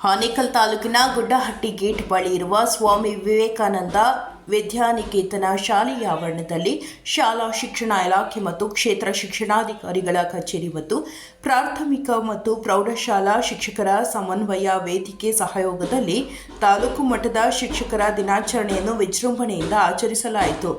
ಆನೇಕಲ್ ತಾಲೂಕಿನ ಗುಡ್ಡಹಟ್ಟಿ ಗೇಟ್ ಬಳಿ ಇರುವ ಸ್ವಾಮಿ ವಿವೇಕಾನಂದ ವಿದ್ಯಾನಿಕೇತನ ಶಾಲೆಯ ಆವರಣದಲ್ಲಿ ಶಾಲಾ ಶಿಕ್ಷಣ ಇಲಾಖೆ ಮತ್ತು ಕ್ಷೇತ್ರ ಶಿಕ್ಷಣಾಧಿಕಾರಿಗಳ ಕಚೇರಿ ಮತ್ತು ಪ್ರಾಥಮಿಕ ಮತ್ತು ಪ್ರೌಢಶಾಲಾ ಶಿಕ್ಷಕರ ಸಮನ್ವಯ ವೇದಿಕೆ ಸಹಯೋಗದಲ್ಲಿ ತಾಲೂಕು ಮಟ್ಟದ ಶಿಕ್ಷಕರ ದಿನಾಚರಣೆಯನ್ನು ವಿಜೃಂಭಣೆಯಿಂದ ಆಚರಿಸಲಾಯಿತು.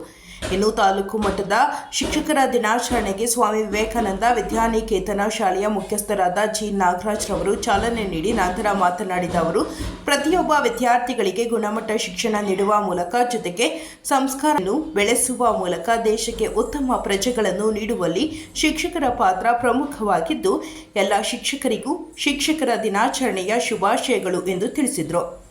ಇನ್ನು ತಾಲೂಕು ಮಟ್ಟದ ಶಿಕ್ಷಕರ ದಿನಾಚರಣೆಗೆ ಸ್ವಾಮಿ ವಿವೇಕಾನಂದ ವಿದ್ಯಾನಿಕೇತನ ಶಾಲೆಯ ಮುಖ್ಯಸ್ಥರಾದ ಜಿ ನಾಗರಾಜ್ ರವರು ಚಾಲನೆ ನೀಡಿ ನಂತರ ಮಾತನಾಡಿದ ಅವರು, ಪ್ರತಿಯೊಬ್ಬ ವಿದ್ಯಾರ್ಥಿಗಳಿಗೆ ಗುಣಮಟ್ಟ ಶಿಕ್ಷಣ ನೀಡುವ ಮೂಲಕ ಜೊತೆಗೆ ಸಂಸ್ಕಾರ ಬೆಳೆಸುವ ಮೂಲಕ ದೇಶಕ್ಕೆ ಉತ್ತಮ ಪ್ರಜೆಗಳನ್ನು ನೀಡುವಲ್ಲಿ ಶಿಕ್ಷಕರ ಪಾತ್ರ ಪ್ರಮುಖವಾಗಿದ್ದು, ಎಲ್ಲ ಶಿಕ್ಷಕರಿಗೂ ಶಿಕ್ಷಕರ ದಿನಾಚರಣೆಯ ಶುಭಾಶಯಗಳು ಎಂದು ತಿಳಿಸಿದರು.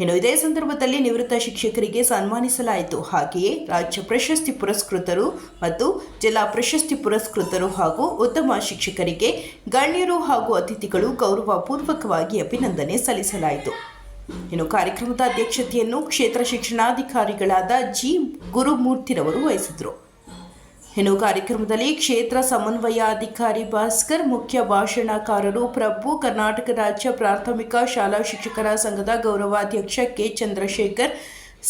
ಇನ್ನು ಇದೇ ಸಂದರ್ಭದಲ್ಲಿ ನಿವೃತ್ತ ಶಿಕ್ಷಕರಿಗೆ ಸನ್ಮಾನಿಸಲಾಯಿತು. ಹಾಗೆಯೇ ರಾಜ್ಯ ಪ್ರಶಸ್ತಿ ಪುರಸ್ಕೃತರು ಮತ್ತು ಜಿಲ್ಲಾ ಪ್ರಶಸ್ತಿ ಪುರಸ್ಕೃತರು ಹಾಗೂ ಉತ್ತಮ ಶಿಕ್ಷಕರಿಗೆ ಗಣ್ಯರು ಹಾಗೂ ಅತಿಥಿಗಳು ಗೌರವಪೂರ್ವಕವಾಗಿ ಅಭಿನಂದನೆ ಸಲ್ಲಿಸಲಾಯಿತು. ಇನ್ನು ಕಾರ್ಯಕ್ರಮದ ಅಧ್ಯಕ್ಷತೆಯನ್ನು ಕ್ಷೇತ್ರ ಶಿಕ್ಷಣಾಧಿಕಾರಿಗಳಾದ ಜಿ. ಗುರುಮೂರ್ತಿರವರು ವಹಿಸಿದರು ಇನ್ನು ಕಾರ್ಯಕ್ರಮದಲ್ಲಿ ಕ್ಷೇತ್ರ ಸಮನ್ವಯಾಧಿಕಾರಿ ಭಾಸ್ಕರ್, ಮುಖ್ಯ ಭಾಷಣಕಾರರು ಪ್ರಭು, ಕರ್ನಾಟಕ ರಾಜ್ಯ ಪ್ರಾಥಮಿಕ ಶಾಲಾ ಶಿಕ್ಷಕರ ಸಂಘದ ಗೌರವಾಧ್ಯಕ್ಷ ಕೆ. ಚಂದ್ರಶೇಖರ್,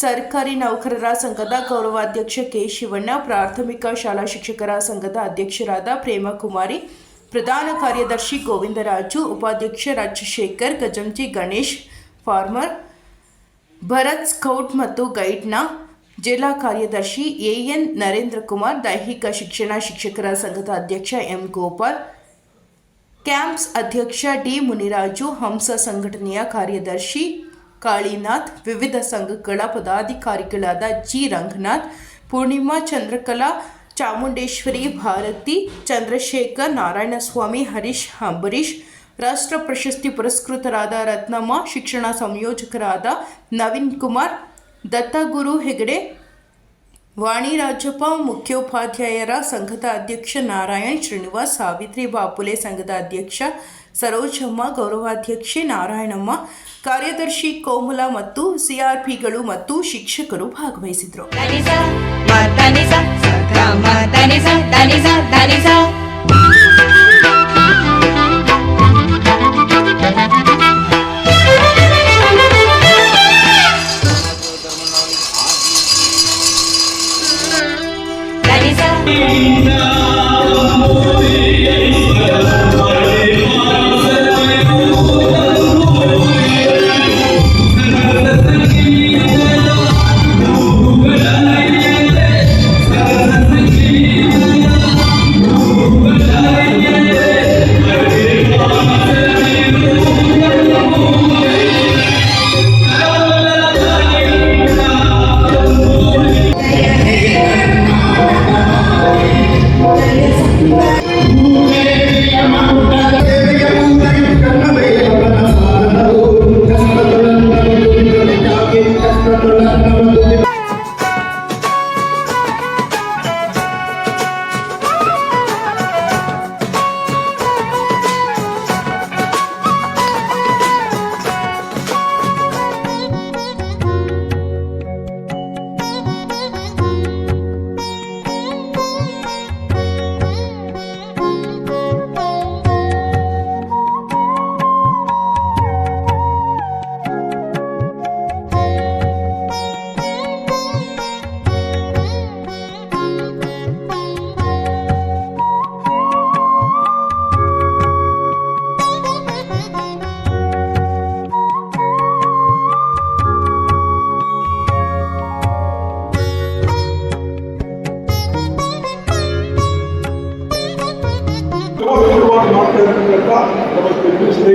ಸರ್ಕಾರಿ ನೌಕರರ ಸಂಘದ ಗೌರವಾಧ್ಯಕ್ಷ ಕೆ. ಶಿವಣ್ಣ, ಪ್ರಾಥಮಿಕ ಶಾಲಾ ಶಿಕ್ಷಕರ ಸಂಘದ ಅಧ್ಯಕ್ಷರಾದ ಪ್ರೇಮಕುಮಾರಿ, ಪ್ರಧಾನ ಕಾರ್ಯದರ್ಶಿ ಗೋವಿಂದರಾಜು, ಉಪಾಧ್ಯಕ್ಷ ರಾಜಶೇಖರ್, ಗಜಂಜಿ ಗಣೇಶ್, ಫಾರ್ಮರ್ ಭರತ್ ಸ್ಕೌಟ್ ಮತ್ತು ಗೈಡ್ನ ಜಿಲ್ಲಾ ಕಾರ್ಯದರ್ಶಿ ಎಎನ್ ನರೇಂದ್ರ ಕುಮಾರ್ ದೈಹಿಕ ಶಿಕ್ಷಣ ಶಿಕ್ಷಕರ ಸಂಘದ ಅಧ್ಯಕ್ಷ ಎಂ ಗೋಪಾಲ್, ಕ್ಯಾಂಪ್ಸ್ ಅಧ್ಯಕ್ಷ ಡಿ ಮುನಿರಾಜು, ಹಂಸ ಸಂಘಟನೆಯ ಕಾರ್ಯದರ್ಶಿ ಕಾಳಿನಾಥ್, ವಿವಿಧ ಸಂಘಗಳ ಪದಾಧಿಕಾರಿಗಳಾದ ಜಿ ರಂಗನಾಥ್, ಪೂರ್ಣಿಮಾ ಚಂದ್ರಕಲಾ, ಚಾಮುಂಡೇಶ್ವರಿ ಭಾರತಿ, ಚಂದ್ರಶೇಖರ್ ನಾರಾಯಣಸ್ವಾಮಿ, ಹರೀಶ್ ಅಂಬರೀಶ್, ರಾಷ್ಟ್ರ ಪ್ರಶಸ್ತಿ ಪುರಸ್ಕೃತರಾದ ರತ್ನಮ್ಮ, ಶಿಕ್ಷಣ ಸಂಯೋಜಕರಾದ ನವೀನ್ ಕುಮಾರ್ ದತ್ತಗುರು ಹೆಗಡೆ ವಾಣಿ ರಾಜಪ್ಪ ಮುಖ್ಯೋಪಾಧ್ಯಾಯರ ಸಂಘದ ಅಧ್ಯಕ್ಷ ನಾರಾಯಣ್ ಶ್ರೀನಿವಾಸ್, ಸಾವಿತ್ರಿ ಬಾಪುಲೆ ಸಂಘದ ಅಧ್ಯಕ್ಷ ಸರೋಜಮ್ಮ, ಗೌರವಾಧ್ಯಕ್ಷೆ ನಾರಾಯಣಮ್ಮ, ಕಾರ್ಯದರ್ಶಿ ಕೋಮಲ ಮತ್ತು ಸಿಆರ್ಪಿಗಳು ಮತ್ತು ಶಿಕ್ಷಕರು ಭಾಗವಹಿಸಿದರು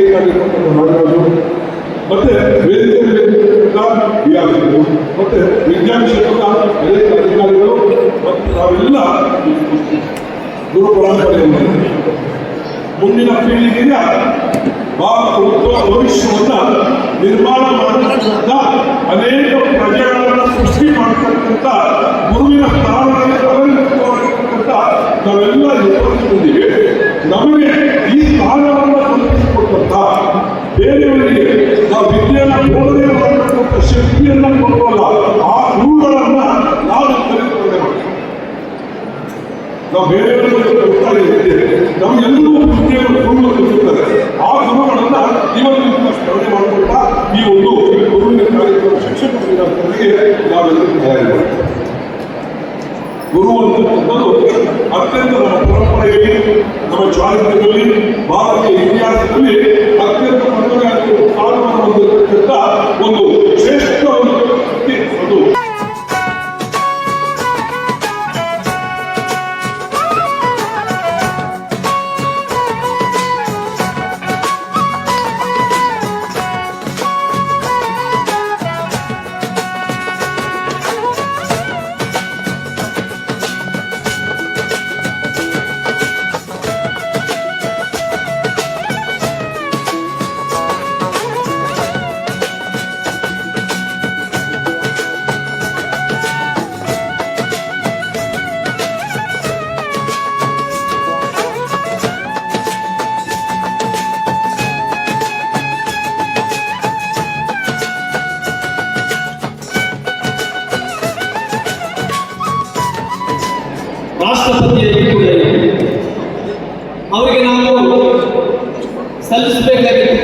ಸ್ನೇಹಿತರಾಗಿರ್ತಕ್ಕಂಥ ನಾಗರಾಜು ಮತ್ತೆ ವೇದಿಕೆಯಲ್ಲಿರ್ತಕ್ಕಂಥ ವಿಆರ್ಗಳು ಮತ್ತೆ ವಿಜ್ಞಾನ ಕ್ಷೇತ್ರದ ಅನೇಕ ಅಧಿಕಾರಿಗಳು, ಮತ್ತು ನಾವೆಲ್ಲ ಗುರು ಪರಂಪರೆಯನ್ನು ಮುಂದಿನ ಪೀಳಿಗೆಯ ಭಾರತ ಉತ್ತಮ ಭವಿಷ್ಯವನ್ನ ನಿರ್ಮಾಣ ಮಾಡತಕ್ಕಂಥ ಅನೇಕ ಪ್ರಜೆಗಳನ್ನು ಸೃಷ್ಟಿ ಮಾಡತಕ್ಕಂಥ, ಗುರುವಿನ ಸ್ಥಾನದಲ್ಲಿ ಅವಲಂಬಿತವಾಗಿರ್ತಕ್ಕಂಥ ನಾವೆಲ್ಲ ಯೋಚಿಸಿದ್ದೀವಿ ನಮಗೆ ಈ ಶಕ್ತಿಯನ್ನ ಕೊಟ್ಟಲ್ಲ ಆ ಗುರುಗಳನ್ನ ನಾವು ಕಲಿತುಕೊಳ್ಳಬೇಕು ನಾವು ಬೇರೆಯವರಿಗೆ ಉತ್ತರ ಇದ್ದೇವೆ ನಮ್ಗೆಲ್ಲರೂ ಬುದ್ಧಿಯನ್ನು ಗುರುಗಳು ಸಿಗುತ್ತದೆ ಆ ಗುರುಗಳನ್ನ ಇವತ್ತು ಸ್ಮರಣೆ ಮಾಡಿಕೊಳ್ತಾ ಈ ಒಂದು ಗುರುವಿನ ಕಾರ್ಯಕ್ರಮ ಶಿಕ್ಷಣ ನಾವೆಲ್ಲರೂ ತಯಾರಿ ಮಾಡ್ತೇವೆ. ಗುರು ಅಂತಕ್ಕಂಥದ್ದು ಅತ್ಯಂತ ನಮ್ಮ ಪರಂಪರೆಯಲ್ಲಿ, ನಮ್ಮ ಚಾರಿತ್ರದಲ್ಲಿ ಭಾರತೀಯ ಇತಿಹಾಸದಲ್ಲಿ ರಾಷ್ಟ್ರಪತಿಯಾಗಿ ಕೂಡ ಅವರಿಗೆ ನಾವು ಸಲ್ಲಿಸಬೇಕಾಗಿತ್ತು.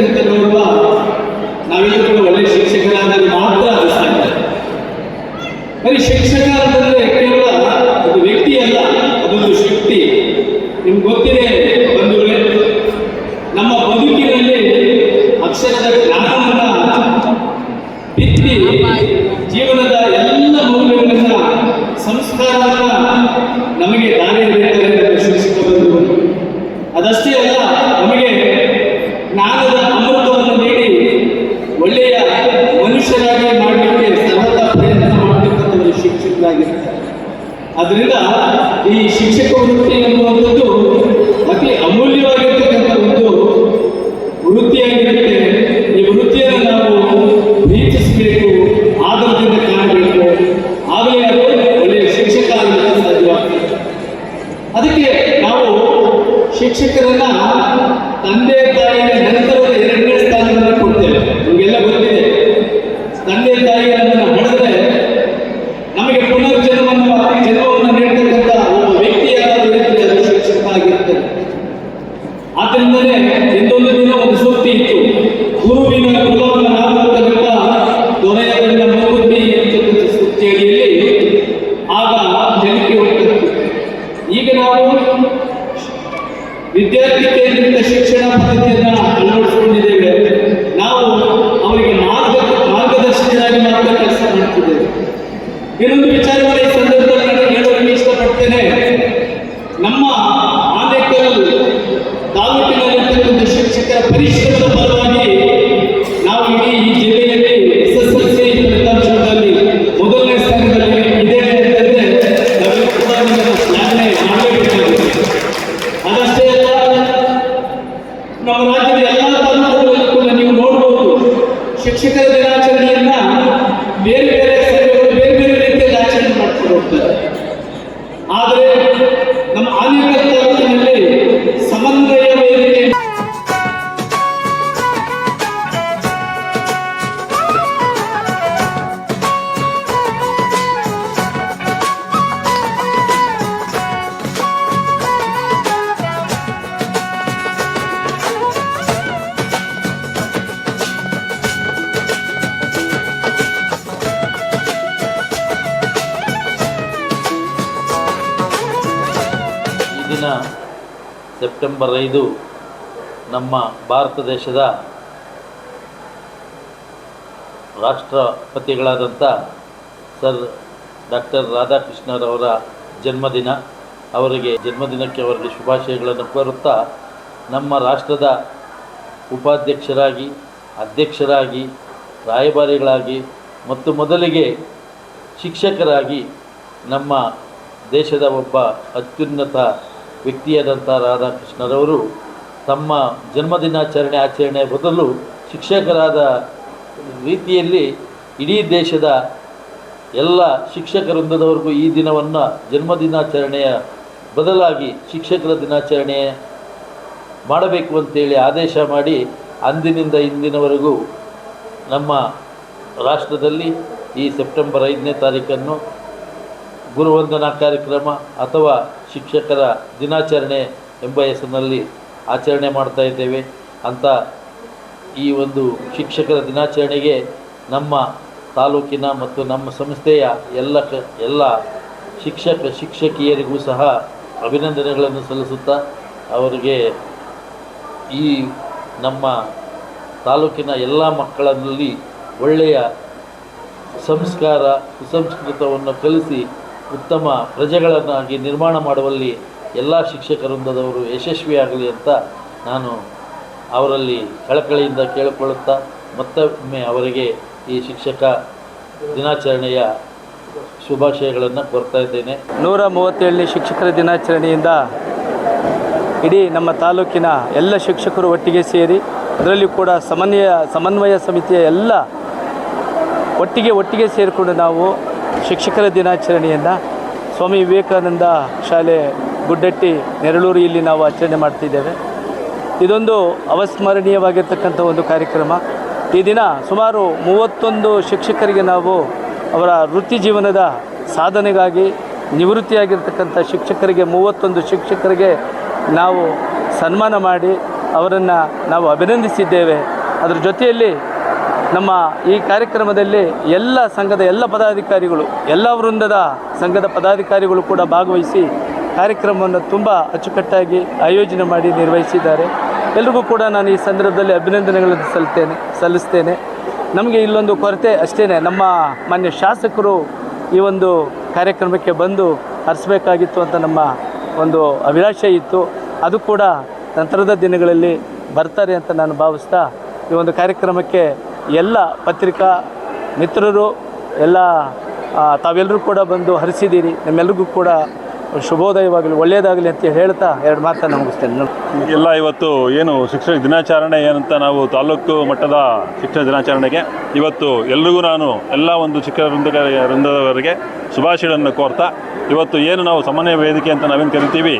ಸೆಪ್ಟೆಂಬರ್ ಐದು ನಮ್ಮ ಭಾರತ ದೇಶದ ರಾಷ್ಟ್ರಪತಿಗಳಾದಂಥ ಸರ್ ಡಾಕ್ಟರ್ ರಾಧಾಕೃಷ್ಣರವರ ಜನ್ಮದಿನ. ಅವರಿಗೆ ಜನ್ಮದಿನಕ್ಕೆ ಅವರಿಗೆ ಶುಭಾಶಯಗಳನ್ನು ಕೋರುತ್ತಾ ನಮ್ಮ ರಾಷ್ಟ್ರದ ಉಪಾಧ್ಯಕ್ಷರಾಗಿ, ಅಧ್ಯಕ್ಷರಾಗಿ, ರಾಯಭಾರಿಗಳಾಗಿ ಮತ್ತು ಮೊದಲಿಗೆ ಶಿಕ್ಷಕರಾಗಿ ನಮ್ಮ ದೇಶದ ಒಬ್ಬ ಅತ್ಯುನ್ನತ ವ್ಯಕ್ತಿಯಾದಂಥ ರಾಧಾಕೃಷ್ಣರವರು ತಮ್ಮ ಜನ್ಮದಿನಾಚರಣೆ ಆಚರಣೆ ಬದಲು ಶಿಕ್ಷಕರಾದ ರೀತಿಯಲ್ಲಿ ಇಡೀ ದೇಶದ ಎಲ್ಲ ಶಿಕ್ಷಕ ವೃಂದದವರೆಗೂ ಈ ದಿನವನ್ನು ಜನ್ಮದಿನಾಚರಣೆಯ ಬದಲಾಗಿ ಶಿಕ್ಷಕರ ದಿನಾಚರಣೆ ಮಾಡಬೇಕು ಅಂತೇಳಿ ಆದೇಶ ಮಾಡಿ ಅಂದಿನಿಂದ ಇಂದಿನವರೆಗೂ ನಮ್ಮ ರಾಷ್ಟ್ರದಲ್ಲಿ ಈ ಸೆಪ್ಟೆಂಬರ್ ಐದನೇ ತಾರೀಕನ್ನು ಗುರುವಂದನಾ ಕಾರ್ಯಕ್ರಮ ಅಥವಾ ಶಿಕ್ಷಕರ ದಿನಾಚರಣೆ ಎಂಬ ಹೆಸರಿನಲ್ಲಿ ಆಚರಣೆ ಮಾಡ್ತಾ ಇದ್ದೇವೆ. ಅಂಥ ಈ ಒಂದು ಶಿಕ್ಷಕರ ದಿನಾಚರಣೆಗೆ ನಮ್ಮ ತಾಲೂಕಿನ ಮತ್ತು ನಮ್ಮ ಸಂಸ್ಥೆಯ ಎಲ್ಲ ಕ, ಎಲ್ಲ ಶಿಕ್ಷಕ, ಶಿಕ್ಷಕಿಯರಿಗೂ ಸಹ ಅಭಿನಂದನೆಗಳನ್ನು ಸಲ್ಲಿಸುತ್ತಾ ಅವರಿಗೆ ಈ ನಮ್ಮ ತಾಲೂಕಿನ ಎಲ್ಲ ಮಕ್ಕಳಲ್ಲಿ ಒಳ್ಳೆಯ ಸಂಸ್ಕಾರ, ಸುಸಂಸ್ಕೃತವನ್ನು ಕಲಿಸಿ ಉತ್ತಮ ಪ್ರಜೆಗಳನ್ನಾಗಿ ನಿರ್ಮಾಣ ಮಾಡುವಲ್ಲಿ ಎಲ್ಲ ಶಿಕ್ಷಕ ವೃಂದದವರು ಯಶಸ್ವಿಯಾಗಲಿ ಅಂತ ನಾನು ಅವರಲ್ಲಿ ಕಳಕಳಿಯಿಂದ ಕೇಳಿಕೊಳ್ಳುತ್ತಾ ಮತ್ತೊಮ್ಮೆ ಅವರಿಗೆ ಈ ಶಿಕ್ಷಕ ದಿನಾಚರಣೆಯ ಶುಭಾಶಯಗಳನ್ನು ಕೋರ್ತಾ ಇದ್ದೇನೆ. ನೂರ ಮೂವತ್ತೇಳನೇ ಶಿಕ್ಷಕರ ದಿನಾಚರಣೆಯಿಂದ ಇಡೀ ನಮ್ಮ ತಾಲೂಕಿನ ಎಲ್ಲ ಶಿಕ್ಷಕರು ಒಟ್ಟಿಗೆ ಸೇರಿ, ಅದರಲ್ಲಿ ಕೂಡ ಸಮನ್ವಯ ಸಮನ್ವಯ ಸಮಿತಿಯ ಎಲ್ಲ ಒಟ್ಟಿಗೆ ಒಟ್ಟಿಗೆ ಸೇರಿಕೊಂಡು ನಾವು ಶಿಕ್ಷಕರ ದಿನಾಚರಣೆಯನ್ನು ಸ್ವಾಮಿ ವಿವೇಕಾನಂದ ಶಾಲೆ ಗುಡ್ಡಟ್ಟಿ ನೆರಳೂರು ಇಲ್ಲಿ ನಾವು ಆಚರಣೆ ಮಾಡ್ತಿದ್ದೇವೆ. ಇದೊಂದು ಅವಸ್ಮರಣೀಯವಾಗಿರ್ತಕ್ಕಂಥ ಒಂದು ಕಾರ್ಯಕ್ರಮ. ಈ ದಿನ ಸುಮಾರು ಮೂವತ್ತೊಂದು ಶಿಕ್ಷಕರಿಗೆ ನಾವು ಅವರ ವೃತ್ತಿ ಜೀವನದ ಸಾಧನೆಗಾಗಿ ನಿವೃತ್ತಿಯಾಗಿರ್ತಕ್ಕಂಥ ಶಿಕ್ಷಕರಿಗೆ, ಮೂವತ್ತೊಂದು ಶಿಕ್ಷಕರಿಗೆ ನಾವು ಸನ್ಮಾನ ಮಾಡಿ ಅವರನ್ನು ನಾವು ಅಭಿನಂದಿಸಿದ್ದೇವೆ. ಅದರ ಜೊತೆಯಲ್ಲಿ ನಮ್ಮ ಈ ಕಾರ್ಯಕ್ರಮದಲ್ಲಿ ಎಲ್ಲ ಸಂಘದ ಎಲ್ಲ ಪದಾಧಿಕಾರಿಗಳು, ಎಲ್ಲ ವೃಂದದ ಸಂಘದ ಪದಾಧಿಕಾರಿಗಳು ಕೂಡ ಭಾಗವಹಿಸಿ ಕಾರ್ಯಕ್ರಮವನ್ನು ತುಂಬ ಅಚ್ಚುಕಟ್ಟಾಗಿ ಆಯೋಜನೆ ಮಾಡಿ ನಿರ್ವಹಿಸಿದ್ದಾರೆ. ಎಲ್ರಿಗೂ ಕೂಡ ನಾನು ಈ ಸಂದರ್ಭದಲ್ಲಿ ಅಭಿನಂದನೆಗಳನ್ನು ಸಲ್ತೇನೆ ಸಲ್ಲಿಸ್ತೇನೆ. ನಮಗೆ ಇಲ್ಲೊಂದು ಕೊರತೆ ಅಷ್ಟೇ ನಮ್ಮ ಮಾನ್ಯ ಶಾಸಕರು ಈ ಒಂದು ಕಾರ್ಯಕ್ರಮಕ್ಕೆ ಬಂದು ಹರಿಸಬೇಕಾಗಿತ್ತು ಅಂತ ನಮ್ಮ ಒಂದು ಅಭಿಲಾಷೆ ಇತ್ತು. ಅದು ಕೂಡ ನಂತರದ ದಿನಗಳಲ್ಲಿ ಬರ್ತಾರೆ ಅಂತ ನಾನು ಭಾವಿಸ್ತಾ ಈ ಒಂದು ಕಾರ್ಯಕ್ರಮಕ್ಕೆ ಎಲ್ಲ ಪತ್ರಿಕಾ ಮಿತ್ರರು ಎಲ್ಲ ತಾವೆಲ್ಲರೂ ಕೂಡ ಬಂದು ಹರಿಸಿದ್ದೀರಿ. ನಿಮ್ಮೆಲ್ರಿಗೂ ಕೂಡ ಶುಭೋದಯವಾಗಲಿ, ಒಳ್ಳೆಯದಾಗಲಿ ಅಂತ ಹೇಳ್ತಾ ಎರಡು ಮಾತನ್ನು ಮುಗಿಸ್ತೇನೆ. ಎಲ್ಲ ಇವತ್ತು ಏನು ಶಿಕ್ಷಣ ದಿನಾಚರಣೆ ಏನಂತ ನಾವು ತಾಲೂಕು ಮಟ್ಟದ ಶಿಕ್ಷಣ ದಿನಾಚರಣೆಗೆ ಇವತ್ತು ಎಲ್ರಿಗೂ ನಾನು ಎಲ್ಲ ಒಂದು ವೃಂದ ವೃಂದದವರಿಗೆ ಶುಭಾಶಯಗಳನ್ನು ಕೋರ್ತಾ, ಇವತ್ತು ಏನು ನಾವು ಸಮನ್ವಯ ವೇದಿಕೆ ಅಂತ ನಾವೇನು ಕರಿತೀವಿ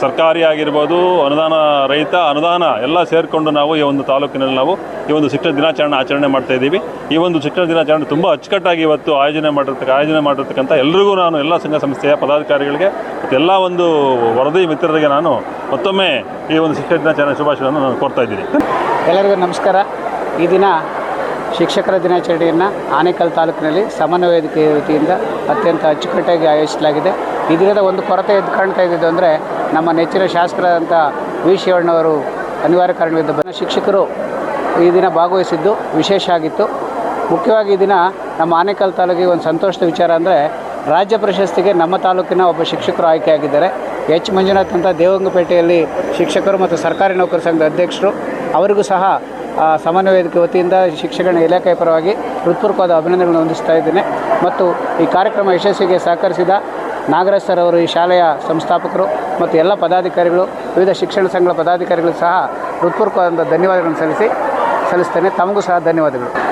ಸರ್ಕಾರಿ ಆಗಿರ್ಬೋದು, ಅನುದಾನ ರಹಿತ, ಅನುದಾನ ಎಲ್ಲ ಸೇರಿಕೊಂಡು ನಾವು ಈ ಒಂದು ತಾಲೂಕಿನಲ್ಲಿ ನಾವು ಈ ಒಂದು ಶಿಕ್ಷಣ ದಿನಾಚರಣೆ ಆಚರಣೆ ಮಾಡ್ತಾ ಇದ್ದೀವಿ. ಈ ಒಂದು ಶಿಕ್ಷಣ ದಿನಾಚರಣೆ ತುಂಬ ಅಚ್ಚುಕಟ್ಟಾಗಿ ಇವತ್ತು ಆಯೋಜನೆ ಮಾಡಿರ್ತಕ್ಕ, ಆಯೋಜನೆ ಮಾಡಿರ್ತಕ್ಕಂಥ ಎಲ್ರಿಗೂ ನಾನು ಎಲ್ಲ ಸಂಘ ಸಂಸ್ಥೆಯ ಪದಾಧಿಕಾರಿಗಳಿಗೆ ಎಲ್ಲ ಒಂದು ವರದಿ ಮಿತ್ರರಿಗೆ ನಾನು ಮತ್ತೊಮ್ಮೆ ಈ ಒಂದು ಶಿಕ್ಷಕ ದಿನಾಚರಣೆ ಶುಭಾಶಯವನ್ನು ನಾನು ಕೊಡ್ತಾ ಇದ್ದೀನಿ. ಎಲ್ಲರಿಗೂ ನಮಸ್ಕಾರ. ಈ ದಿನ ಶಿಕ್ಷಕರ ದಿನಾಚರಣೆಯನ್ನು ಆನೇಕಲ್ ತಾಲೂಕಿನಲ್ಲಿ ಸಮನ್ವಯ ವೇದಿಕೆ ವತಿಯಿಂದ ಅತ್ಯಂತ ಅಚ್ಚುಕಟ್ಟಾಗಿ ಆಯೋಜಿಸಲಾಗಿದೆ. ಈ ದಿನದ ಒಂದು ಕೊರತೆ ಎದ್ದು ಕಾಣ್ತಾ ಇದ್ದಿದ್ದು ಅಂದರೆ ನಮ್ಮ ನೆಚ್ಚಿನ ಶಾಸಕರಾದಂಥ ವಿ. ಶಿವಣ್ಣವರು ಅನಿವಾರ್ಯ ಕಾರಣದಿಂದ ಬಂದ ಶಿಕ್ಷಕರು ಈ ದಿನ ಭಾಗವಹಿಸಿದ್ದು ವಿಶೇಷ ಆಗಿತ್ತು. ಮುಖ್ಯವಾಗಿ ಈ ದಿನ ನಮ್ಮ ಆನೇಕಲ್ ತಾಲೂಕಿಗೆ ಒಂದು ಸಂತೋಷದ ವಿಚಾರ ಅಂದರೆ ರಾಜ್ಯ ಪ್ರಶಸ್ತಿಗೆ ನಮ್ಮ ತಾಲೂಕಿನ ಒಬ್ಬ ಶಿಕ್ಷಕರು ಆಯ್ಕೆಯಾಗಿದ್ದಾರೆ. ಎಚ್. ಮಂಜುನಾಥ್ ಅಂತ ದೇವಂಗಪೇಟೆಯಲ್ಲಿ ಶಿಕ್ಷಕರು ಮತ್ತು ಸರ್ಕಾರಿ ನೌಕರ ಸಂಘದ ಅಧ್ಯಕ್ಷರು. ಅವರಿಗೂ ಸಹ ಸಮನ್ವಯ ವೇದಿಕೆ ವತಿಯಿಂದ ಶಿಕ್ಷಣ ಇಲಾಖೆಯ ಪರವಾಗಿ ಹೃತ್ಪೂರ್ವಕವಾದ ಅಭಿನಂದನೆಗಳನ್ನು ಹೊಂದಿಸ್ತಾ ಇದ್ದೇನೆ. ಮತ್ತು ಈ ಕಾರ್ಯಕ್ರಮ ಯಶಸ್ವಿಗೆ ಸಹಕರಿಸಿದ ನಾಗರಾಜ್ ಸರ್ ಅವರು ಈ ಶಾಲೆಯ ಸಂಸ್ಥಾಪಕರು ಮತ್ತು ಎಲ್ಲ ಪದಾಧಿಕಾರಿಗಳು, ವಿವಿಧ ಶಿಕ್ಷಣ ಸಂಘಗಳ ಪದಾಧಿಕಾರಿಗಳು ಸಹ ಹೃತ್ಪೂರ್ವಕವಾದ ಧನ್ಯವಾದಗಳನ್ನು ಸಲ್ಲಿಸಿ, ಸಲ್ಲಿಸ್ತೇನೆ. ತಮಗೂ ಸಹ ಧನ್ಯವಾದಗಳು.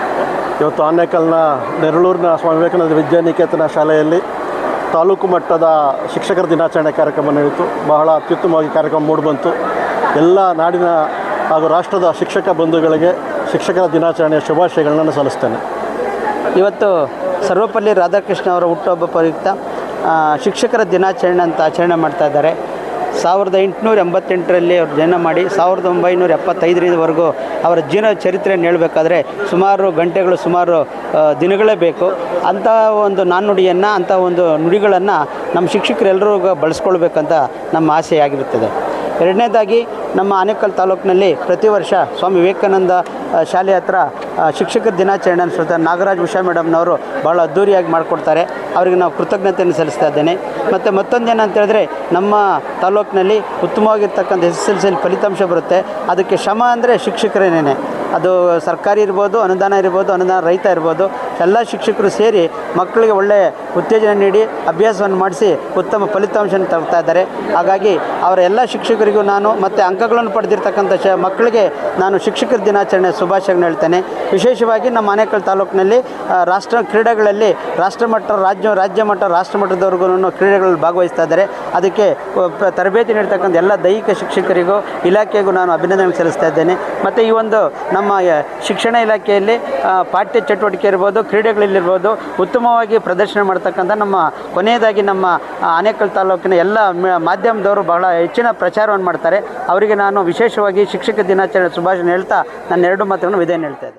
ಇವತ್ತು ಆನೇಕಲ್ನ ನೆರಳೂರಿನ ಸ್ವಾಮಿ ವಿವೇಕಾನಂದ ವಿದ್ಯಾನಿಕೇತನ ಶಾಲೆಯಲ್ಲಿ ತಾಲೂಕು ಮಟ್ಟದ ಶಿಕ್ಷಕರ ದಿನಾಚರಣೆ ಕಾರ್ಯಕ್ರಮ ನಡೆಯಿತು. ಬಹಳ ಅತ್ಯುತ್ತಮವಾಗಿ ಕಾರ್ಯಕ್ರಮ ಮೂಡಿಬಂತು ಎಲ್ಲ ನಾಡಿನ ಹಾಗೂ ರಾಷ್ಟ್ರದ ಶಿಕ್ಷಕ ಬಂಧುಗಳಿಗೆ ಶಿಕ್ಷಕರ ದಿನಾಚರಣೆಯ ಶುಭಾಶಯಗಳನ್ನು ಸಲ್ಲಿಸ್ತೇನೆ. ಇವತ್ತು ಸರ್ವಪಲ್ಲಿ ರಾಧಾಕೃಷ್ಣ ಅವರ ಹುಟ್ಟುಹಬ್ಬ ಪ್ರಯುಕ್ತ ಶಿಕ್ಷಕರ ದಿನಾಚರಣೆ ಅಂತ ಆಚರಣೆ ಮಾಡ್ತಾ ಇದ್ದಾರೆ. ಸಾವಿರದ ಎಂಟುನೂರ ಎಂಬತ್ತೆಂಟರಲ್ಲಿ ಅವರು ಜನ್ಮ ಮಾಡಿ ಸಾವಿರದ ಒಂಬೈನೂರ ಎಪ್ಪತ್ತೈದರವರೆಗೂ ಅವರ ಜೀವನ ಚರಿತ್ರೆಯನ್ನು ಹೇಳಬೇಕಾದ್ರೆ ಸುಮಾರು ಗಂಟೆಗಳು, ಸುಮಾರು ದಿನಗಳೇ ಬೇಕು. ಅಂಥ ಒಂದು ನಾಣ್ಣುಡಿಯನ್ನು ಅಂಥ ಒಂದು ನುಡಿಗಳನ್ನು ನಮ್ಮ ಶಿಕ್ಷಕರೆಲ್ಲರೂ ಬಳಸ್ಕೊಳ್ಬೇಕಂತ ನಮ್ಮ ಆಸೆಯಾಗಿರುತ್ತದೆ. ಎರಡನೇದಾಗಿ ನಮ್ಮ ಆನೇಕಲ್ ತಾಲೂಕಿನಲ್ಲಿ ಪ್ರತಿ ವರ್ಷ ಸ್ವಾಮಿ ವಿವೇಕಾನಂದ ಶಾಲೆ ಹತ್ರ ಶಿಕ್ಷಕರ ದಿನಾಚರಣೆ ಅನಿಸುತ್ತೆ. ನಾಗರಾಜ್ ಉಷಾ ಮೇಡಮ್ನವರು ಭಾಳ ಅದ್ದೂರಿಯಾಗಿ ಮಾಡಿಕೊಡ್ತಾರೆ. ಅವರಿಗೆ ನಾವು ಕೃತಜ್ಞತೆಯನ್ನು ಸಲ್ಲಿಸ್ತಾ ಇದ್ದೇನೆ. ಮತ್ತು ಮತ್ತೊಂದು ಅಂತ ಹೇಳಿದ್ರೆ, ನಮ್ಮ ತಾಲೂಕಿನಲ್ಲಿ ಉತ್ತಮವಾಗಿರ್ತಕ್ಕಂಥ ಎಸ್ ಎಸ್ ಎಲ್ ಫಲಿತಾಂಶ ಬರುತ್ತೆ. ಅದಕ್ಕೆ ಶ್ರಮ ಅಂದರೆ ಶಿಕ್ಷಕರೇನೇ ಅದು ಸರ್ಕಾರಿ ಇರ್ಬೋದು, ಅನುದಾನ ಇರ್ಬೋದು, ಅನುದಾನ ರೈತ ಇರ್ಬೋದು. ಎಲ್ಲ ಶಿಕ್ಷಕರು ಸೇರಿ ಮಕ್ಕಳಿಗೆ ಒಳ್ಳೆಯ ಉತ್ತೇಜನ ನೀಡಿ ಅಭ್ಯಾಸವನ್ನು ಮಾಡಿಸಿ ಉತ್ತಮ ಫಲಿತಾಂಶವನ್ನು ತರ್ತಾ ಇದ್ದಾರೆ. ಹಾಗಾಗಿ ಅವರ ಎಲ್ಲ ಶಿಕ್ಷಕರಿಗೂ ನಾನು ಮತ್ತು ಅಂಕಗಳನ್ನು ಪಡೆದಿರ್ತಕ್ಕಂಥ ಶ ಮಕ್ಕಳಿಗೆ ನಾನು ಶಿಕ್ಷಕರ ದಿನಾಚರಣೆ ಶುಭಾಶಯಗಳನ್ನು ಹೇಳ್ತೇನೆ. ವಿಶೇಷವಾಗಿ ನಮ್ಮ ಆನೇಕಲ್ ತಾಲೂಕಿನಲ್ಲಿ ರಾಷ್ಟ್ರ ಕ್ರೀಡೆಗಳಲ್ಲಿ ರಾಷ್ಟ್ರಮಟ್ಟ, ರಾಜ್ಯ ರಾಜ್ಯ ಮಟ್ಟ ರಾಷ್ಟ್ರ ಮಟ್ಟದವರೆಗೂ ಕ್ರೀಡೆಗಳಲ್ಲಿ ಭಾಗವಹಿಸ್ತಾ ಇದ್ದಾರೆ. ಅದಕ್ಕೆ ತರಬೇತಿ ನೀಡ್ತಕ್ಕಂಥ ಎಲ್ಲ ದೈಹಿಕ ಶಿಕ್ಷಕರಿಗೂ, ಇಲಾಖೆಗೂ ನಾನು ಅಭಿನಂದನೆ ಸಲ್ಲಿಸ್ತಾ ಇದ್ದೇನೆ. ಮತ್ತು ಈ ಒಂದು ನಮ್ಮ ಶಿಕ್ಷಣ ಇಲಾಖೆಯಲ್ಲಿ ಪಾಠ್ಯ ಚಟುವಟಿಕೆ ಇರ್ಬೋದು ಕ್ರೀಡೆಗಳಲ್ಲಿರ್ಬೋದು, ಉತ್ತಮವಾಗಿ ಪ್ರದರ್ಶನ ಮಾಡ್ತಕ್ಕಂಥ ನಮ್ಮ ಕೊನೆಯದಾಗಿ ನಮ್ಮ ಆನೇಕಲ್ ತಾಲೂಕಿನ ಎಲ್ಲ ಮಾಧ್ಯಮದವರು ಬಹಳ ಹೆಚ್ಚಿನ ಪ್ರಚಾರವನ್ನು ಮಾಡ್ತಾರೆ. ಅವರಿಗೆ ನಾನು ವಿಶೇಷವಾಗಿ ಶಿಕ್ಷಕ ದಿನಾಚರಣೆ ಶುಭಾಶಯ ಹೇಳ್ತಾ, ನನ್ನ ಎರಡು ಮಾತುಗಳನ್ನು ವಿದಯ ಹೇಳ್ತಾ